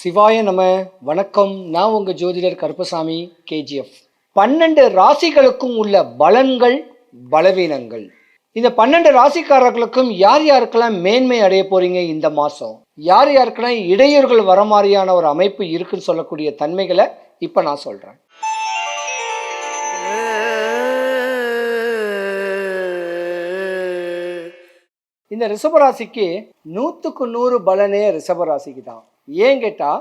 சிவாய நம வணக்கம். நான் உங்க ஜோதிடர் கருப்பசாமி கேஜிஎஃப் பன்னெண்டு ராசிகளுக்கும் உள்ள பலன்கள் பலவீனங்கள். இந்த பன்னெண்டு ராசிக்காரர்களுக்கும் யார் யாருக்கெல்லாம் மேன்மை அடைய போறீங்க இந்த மாசம்? யார் யாருக்கெல்லாம் இடையூறுகள் வர மாதிரியான ஒரு அமைப்பு இருக்குன்னு சொல்லக்கூடிய தன்மைகளை இப்ப நான் சொல்றேன். இந்த ரிஷபராசிக்கு நூற்றுக்கு நூறு பலனே ரிஷபராசிக்கு தான். ஏன் கேட்டா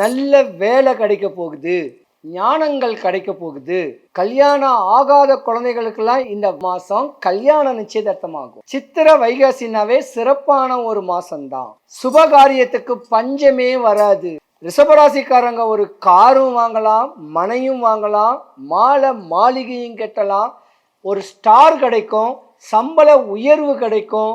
நல்ல வேலை கிடைக்க போகுது ஞானங்கள் கிடைக்க போகுது கல்யாணம் ஆகாத குழந்தைகளுக்கெல்லாம் இந்த மாசம் கல்யாண நிச்சயதார்த்தமாகும். சித்திர வைகாசினாவே சிறப்பான ஒரு மாசம்தான். சுபகாரியத்துக்கு பஞ்சமே வராது. ரிஷபராசிக்காரங்க ஒரு காரும் வாங்கலாம் மனையும் வாங்கலாம் மாலை மாளிகையும் கட்டலாம் ஒரு ஸ்டார் கிடைக்கும் சம்பள உயர்வு கிடைக்கும்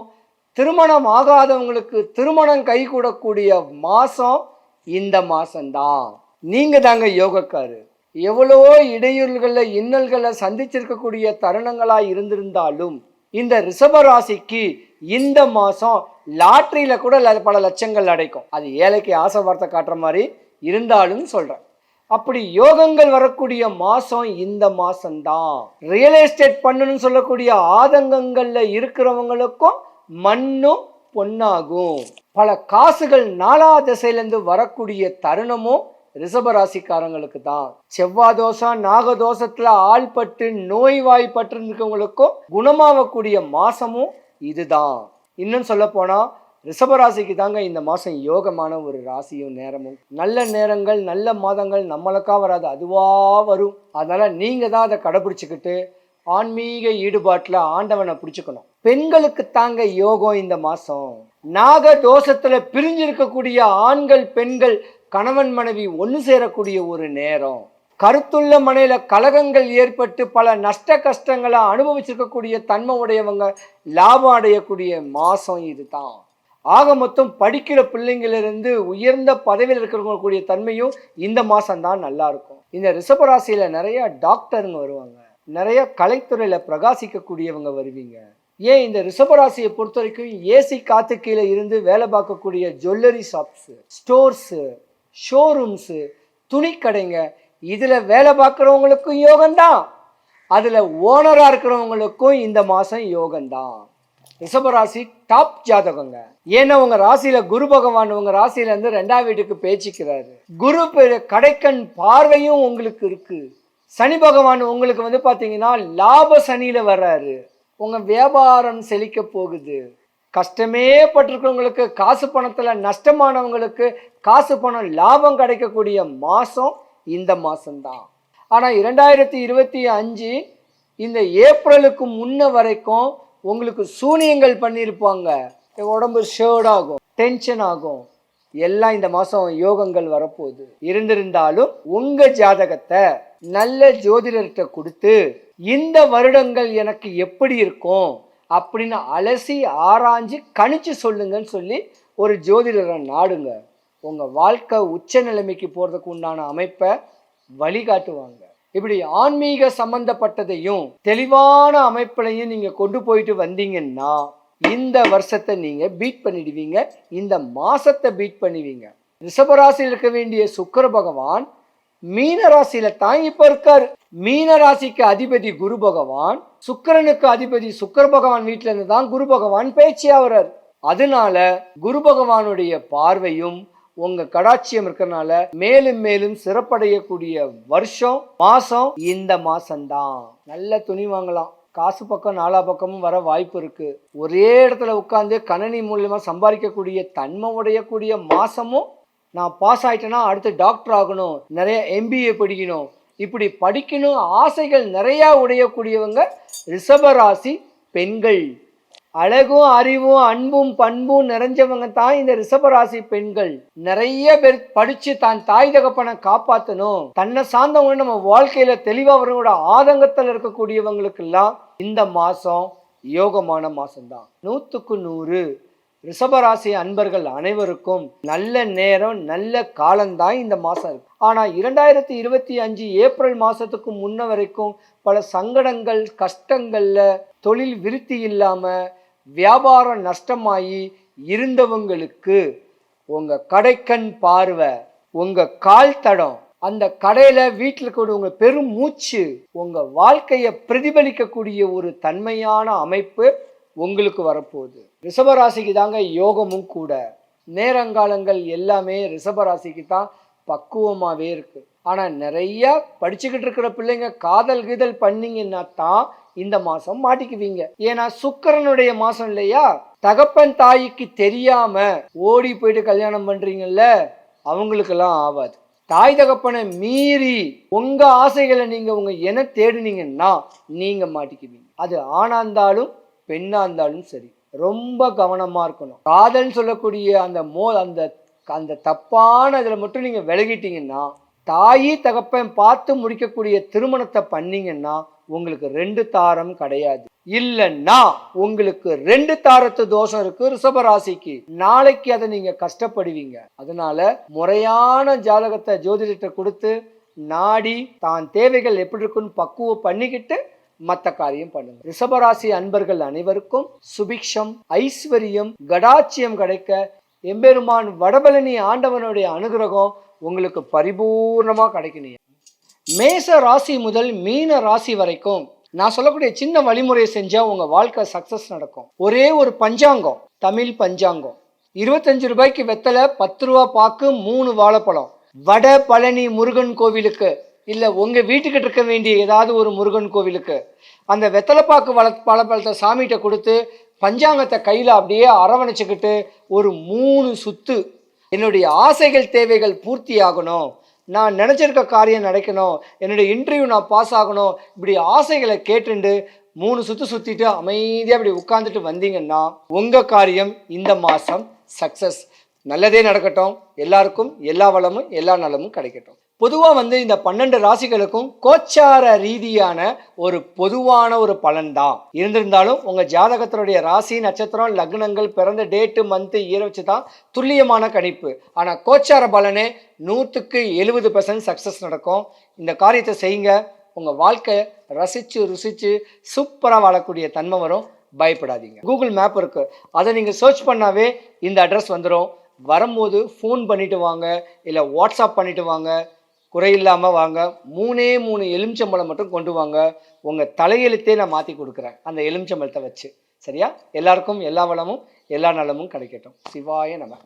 திருமணம் ஆகாதவங்களுக்கு திருமணம் கைகூடக்கூடிய மாதம் இந்த மாதம்தான் நீங்கள் தாங்க யோகக்காரு. எவ்வளவோ இடையூறுகளில் இன்னல்களை சந்திச்சிருக்கக்கூடிய தருணங்களாக இருந்திருந்தாலும் இந்த ரிஷபராசிக்கு இந்த மாதம் லாட்ரியில் கூட ல- பல லட்சங்கள் அடைக்கும். அது ஏழைக்கு ஆசை வார்த்தை காட்டுற மாதிரி இருந்தாலும் சொல்கிறேன் அப்படி யோகங்கள் வரக்கூடிய மாதம் இந்த மாதம்தான் ரியல் எஸ்டேட் பண்ணணும்னு சொல்லக்கூடிய ஆதங்கங்களில் இருக்கிறவங்களுக்கும் மண்ணும் பொன்னாகும். பல காசுகள் நாலா திசையிலேருந்து வரக்கூடிய தருணமும் ரிஷபராசிக்காரங்களுக்கு தான். செவ்வாய் தோஷம் ஆள்பட்டு நோய்வாய்ப்பட்டு இருக்கவங்களுக்கும் குணமாகக்கூடிய மாசமும் இதுதான். இன்னும் சொல்ல போனால் ரிஷபராசிக்கு தாங்க இந்த மாதம் யோகமான ஒரு ராசியும் நேரமும். நல்ல நேரங்கள் நல்ல மாதங்கள் நம்மளுக்கா வராது அதுவாக வரும். அதனால் நீங்கள் தான் அதை கடைபிடிச்சிக்கிட்டு ஆன்மீக ஈடுபாட்டில் ஆண்டவனை பிடிச்சிக்கணும். பெண்களுக்கு தாங்க யோகம் இந்த மாதம் நாக தோஷத்துல பிரிஞ்சிருக்கக்கூடிய ஆண்கள் பெண்கள் கணவன் மனைவி ஒன்று சேரக்கூடிய ஒரு நேரம். கருத்துள்ள மனையில கலகங்கள் ஏற்பட்டு பல நஷ்ட கஷ்டங்களை அனுபவிச்சிருக்கக்கூடிய தன்மை உடையவங்க லாபம் அடையக்கூடிய மாசம் இதுதான். ஆக மொத்தம் படிக்கிற பிள்ளைங்களிலிருந்து உயர்ந்த பதவியில் இருக்கிறவங்களுடைய தன்மையும் இந்த மாதம்தான் நல்லா இருக்கும். இந்த ரிஷபராசியில் நிறைய டாக்டருங்க வருவாங்க. நிறைய கலைத்துறையில் பிரகாசிக்கக்கூடியவங்க வருவீங்க. ஏன் இந்த ரிஷபராசியை பொறுத்த வரைக்கும் ஏசி காத்து கீழே இருந்து வேலை பார்க்கக்கூடிய ஜுவல்லரி ஷாப்ஸு ஸ்டோர்ஸு ஷோரூம்ஸு துணிக்கடைங்க இதில் வேலை பார்க்குறவங்களுக்கும் யோகம்தான். அதில் ஓனராக இருக்கிறவங்களுக்கும் இந்த மாதம் யோகம்தான். ரிஷபராசி டாப் ஜாதகங்க. ஏன்னா உங்க ராசியில குரு பகவான் உங்க ராசியில இருந்து ரெண்டாம் வீட்டுக்கு பேச்சிக்கிறாரு. குரு கடைக்கண் பார்வையும் உங்களுக்கு இருக்கு. சனி பகவான் உங்களுக்கு வந்து பாத்தீங்கன்னா லாப சனியில வர்றாரு. உங்கள் வியாபாரம் செழிக்க போகுது. கஷ்டமே பட்டிருக்கிறவங்களுக்கு காசு பணத்தில் நஷ்டமானவங்களுக்கு காசு பணம் லாபம் கிடைக்கக்கூடிய மாதம் இந்த மாதம்தான் ஆனால் இரண்டாயிரத்தி இருபத்தி அஞ்சு இந்த ஏப்ரலுக்கு முன்ன வரைக்கும் உங்களுக்கு சூனியங்கள் பண்ணியிருப்பாங்க. உடம்பு ஷேர்ட் ஆகும் டென்ஷன் ஆகும். எல்லாம் இந்த மாதம் யோகங்கள் வரப்போகுது. இருந்திருந்தாலும் உங்கள் ஜாதகத்தை நல்ல ஜோதிடர்கிட்ட கொடுத்து இந்த வருடங்கள் எனக்கு எப்படி இருக்கும்? அப்படின்னு அலசி ஆராய்ஞ்சு கணிச்சு சொல்லுங்கன்னு சொல்லி ஒரு ஜோதிடரை நாடுங்க. உங்கள் வாழ்க்கை உச்ச நிலைமைக்கு போகிறதுக்கு உண்டான அமைப்பை வழிகாட்டுவாங்க. இப்படி ஆன்மீக சம்பந்தப்பட்டதையும் தெளிவான அமைப்பிலையும் நீங்கள் கொண்டு போயிட்டு வந்தீங்கன்னா இந்த வருஷத்தை நீங்கள் பீட் பண்ணிடுவீங்க. இந்த மாசத்தை பீட் பண்ணுவீங்க ரிஷபராசியில் இருக்க வேண்டிய சுக்கர பகவான் மீன ராசியில தான் இப்ப இருக்காரு. மீன ராசிக்கு அதிபதி குரு பகவான் சுக்கிரனுக்கு அதிபதி சுக்கர பகவான் வீட்டுல இருந்து தான் குரு பகவான் பேச்சு ஆகுறாரு அதனால குரு பகவானுடைய பார்வையும் உங்க கடாட்சியம் இருக்கிறனால மேலும் மேலும் சிறப்படையக்கூடிய வருஷம் மாசம் இந்த மாசம்தான். நல்ல துணி வாங்கலாம். காசு பக்கம் நாலா பக்கமும் வர வாய்ப்பு இருக்கு. ஒரே இடத்துல உட்காந்து கணனி மூலியமா சம்பாதிக்கக்கூடிய தன்மை உடையக்கூடிய மாசமும் நான் பாஸ் ஆகிட்டேன்னா அடுத்து டாக்டர் ஆகணும். நிறைய எம்பிஏ படிக்கணும். இப்படி படிக்கணும் ஆசைகள் நிறையா உடையக்கூடியவங்க ரிஷபராசி பெண்கள். அழகும் அறிவும் அன்பும் பண்பும் நிறைஞ்சவங்க தான் இந்த ரிஷபராசி பெண்கள். நிறைய பேர் படிச்சு தான் தாய் தகப்பனை காப்பாற்றணும் தன்னை சார்ந்தவங்க நம்ம வாழ்க்கையில தெளிவா வரவங்களோட ஆதங்கத்தில் இருக்கக்கூடியவங்களுக்கெல்லாம் இந்த மாசம் யோகமான மாசம்தான். நூற்றுக்கு நூறு. ரிஷபராசி அன்பர்கள் அனைவருக்கும் நல்ல நேரம் நல்ல காலம்தான் இந்த மாதம் இருக்கு. ஆனால் இரண்டாயிரத்தி இருபத்தி அஞ்சு ஏப்ரல் மாதத்துக்கு முன்ன வரைக்கும் பல சங்கடங்கள் கஷ்டங்களில் தொழில் விருத்தி இல்லாமல் வியாபாரம் நஷ்டமாகி இருந்தவங்களுக்கு உங்கள் கடைக்கண் பார்வை உங்கள் கால் தடம் அந்த கடையில் வீட்டில் கூட உங்கள் பெரும் மூச்சு உங்கள் வாழ்க்கையை பிரதிபலிக்கக்கூடிய ஒரு தன்மையான அமைப்பு உங்களுக்கு வரப்போகுது. ரிஷபராசிக்கு தாங்க யோகமும் கூட. நேரங்காலங்கள் எல்லாமே ரிஷபராசிக்கு தான் பக்குவமாகவே இருக்குது ஆனால் நிறைய படிச்சுக்கிட்டு இருக்கிற பிள்ளைங்க காதல் கீதல் பண்ணீங்கன்னா தான் இந்த மாதம் மாட்டிக்குவீங்க. ஏன்னா சுக்கரனுடைய மாதம் இல்லையா? தகப்பன் தாய்க்கு தெரியாம ஓடி போயிட்டு கல்யாணம் பண்றீங்கல்ல அவங்களுக்கெல்லாம் ஆகாது தாய் தகப்பனை மீறி உங்க ஆசைகளை நீங்க உங்க என தேடினீங்கன்னா நீங்க மாட்டிக்குவீங்க. அது ஆனா இருந்தாலும் பெண்ணாக இருந்தாலும் சரி ரொம்ப கவனமாக இருக்கணும். காதல்னு சொல்லக்கூடிய அந்த மோ அந்த அந்த தப்பான இதில் மட்டும் நீங்கள் விலகிட்டீங்கன்னா தாயி தகப்பன் பார்த்து முடிக்கக்கூடிய திருமணத்தை பண்ணீங்கன்னா உங்களுக்கு ரெண்டு தாரம் கிடையாது. இல்லைன்னா உங்களுக்கு ரெண்டு தாரத்து தோஷம் இருக்கு ரிஷபராசிக்கு நாளைக்கு அதை நீங்க கஷ்டப்படுவீங்க. அதனால முறையான ஜாதகத்தை ஜோதிடத்தை கொடுத்து நாடி தான் தேவைகள் எப்படி இருக்குன்னு பக்குவம் பண்ணிக்கிட்டு மற்ற காரியம் பண்ணுங்க. ரிஷபராசி அன்பர்கள் அனைவருக்கும் சுபிக்ஷம் ஐஸ்வர்யம் கடாட்சியம் கிடைக்க எம்பெருமான் வடபழனி ஆண்டவனுடைய அனுகிரகம் உங்களுக்கு பரிபூர்ணமா கிடைக்கணும். மேச ராசி முதல் மீன ராசி வரைக்கும் நான் சொல்லக்கூடிய சின்ன வழிமுறையை செஞ்சா உங்க வாழ்க்கை சக்சஸ் நடக்கும். ஒரே ஒரு பஞ்சாங்கம் தமிழ் பஞ்சாங்கம். இருபத்தஞ்சு ரூபாய்க்கு வெத்தலை பத்து ரூபா பாக்கு மூணு வாழைப்பழம். வட பழனி முருகன் கோவிலுக்கு இல்லை உங்கள் வீட்டுக்கிட்ட இருக்க வேண்டிய ஏதாவது ஒரு முருகன் கோவிலுக்கு அந்த வெத்தலைப்பாக்கு வள பழப்பழத்தை சாமிகிட்ட கொடுத்து பஞ்சாங்கத்தை கையில் அப்படியே அரவணைச்சிக்கிட்டு ஒரு மூணு சுத்து என்னுடைய ஆசைகள் தேவைகள் பூர்த்தி ஆகணும். நான் நினச்சிருக்க காரியம் நடக்கணும். என்னுடைய இன்டர்வியூ நான் பாஸ் ஆகணும். இப்படி ஆசைகளை கேட்டுண்டு மூணு சுற்று சுற்றிட்டு அமைதியாக இப்படி உட்காந்துட்டு வந்தீங்கன்னா உங்கள் காரியம் இந்த மாதம் சக்ஸஸ் நல்லதே நடக்கட்டும். எல்லாருக்கும் எல்லா வளமும் எல்லா நலமும் கிடைக்கட்டும். பொதுவாக வந்து இந்த பன்னெண்டு ராசிகளுக்கும் கோச்சார ரீதியான ஒரு பொதுவான ஒரு பலன் தான் இருந்திருந்தாலும் உங்கள் ஜாதகத்தினுடைய ராசி நட்சத்திரம் லக்னங்கள் பிறந்த டேட்டு மந்த்து இயர் வச்சு தான் துல்லியமான கணிப்பு. ஆனால் கோச்சார பலனே நூற்றுக்கு எழுபது பர்சன்ட் சக்ஸஸ் நடக்கும். இந்த காரியத்தை செய்யுங்க. உங்கள் வாழ்க்கை ரசித்து ருசித்து சூப்பராக வாழக்கூடிய தன்மை வரும். பயப்படாதீங்க. கூகுள் மேப் இருக்குது அதை நீங்கள் சர்ச் பண்ணாவே இந்த அட்ரஸ் வந்துடும் வரும்போது ஃபோன் பண்ணிட்டு வாங்க. இல்லை வாட்ஸ்அப் பண்ணிட்டு வாங்க. குறையில்லாமல் வாங்க. மூணே மூணு எலுமிச்சம்பழம் மட்டும் கொண்டு வாங்க. உங்கள் தலையெழுத்தே நான் மாற்றி கொடுக்குறேன். அந்த எலுமிச்சம்பழத்தை வச்சு. சரியா? எல்லாருக்கும் எல்லா வளமும் எல்லா நலமும் கிடைக்கட்டும். சிவாய நம.